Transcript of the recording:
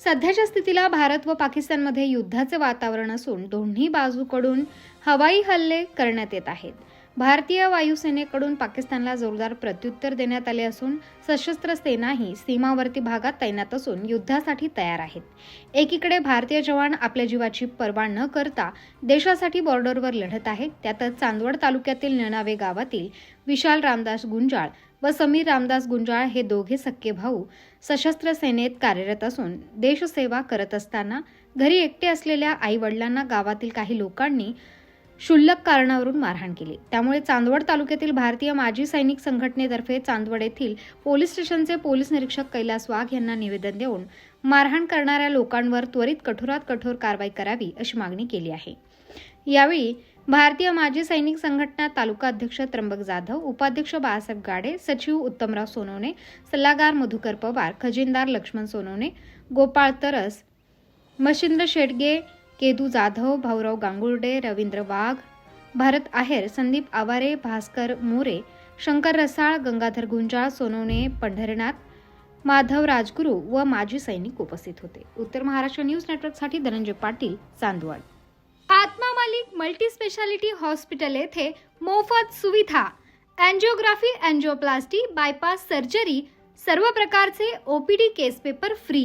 सध्याच्या स्थितीला भारत व पाकिस्तानमध्ये युद्धाचे वातावरण असून दोन्ही बाजूकडून हवाई हल्ले करण्यात येत आहेत. भारतीय वायुसेनेकडून पाकिस्तानला जोरदार प्रत्युत्तर देण्यात आले असून सशस्त्र सेनाही सीमावर्ती भागात तैनात असून युद्धासाठी तयार आहेत. एकीकडे भारतीय जवान आपल्या जीवाची पर्वा न करता देशासाठी बॉर्डरवर लढत आहेत त्यातच चांदवड तालुक्यातील नणावे गावातील विशाल रामदास गुंजाळ व समीर रामदास गुंजाळ हे दोघे सख्खे भाऊ सशस्त्र सेनेत कार्यरत असून देशसेवा करत असताना घरी एकटे असलेल्या आई वडिलांना गावातील काही लोकांनी क्षुल्लक कारणावरून मारहाण केली. त्यामुळे चांदवड तालुक्यातील भारतीय माजी सैनिक संघटनेतर्फे चांदवड येथील पोलीस स्टेशनचे पोलीस निरीक्षक कैलास वाघ यांना निवेदन देऊन मारहाण करणाऱ्या लोकांवर त्वरित कठोरात कठोर कारवाई करावी अशी मागणी केली आहे. यावेळी भारतीय माजी सैनिक संघटना तालुका अध्यक्ष त्र्यंबक जाधव उपाध्यक्ष बाळासाहेब गाडे सचिव उत्तमराव सोनवणे सल्लागार मधुकर पवार खजिनदार लक्ष्मण सोनवणे गोपाळ तरस मशिंद्र शेडगे केदू जाधव भाऊराव गांगुर्डे रवींद्र वाघ भारत आहेर संदीप आवारे भास्कर मोरे शंकर रसाळ गंगाधर गुंजाळ सोनवणे पंढरीनाथ माधव राजगुरू व माजी सैनिक उपस्थित होते. उत्तर महाराष्ट्र न्यूज नेटवर्कसाठी Dhananjay Patil Chandwad. Atma Malik multi speciality hospital येथे मोफत सुविधा अँजिओग्राफी अँजिओप्लास्टी बायपास सर्जरी सर्व प्रकारचे OPD case paper free.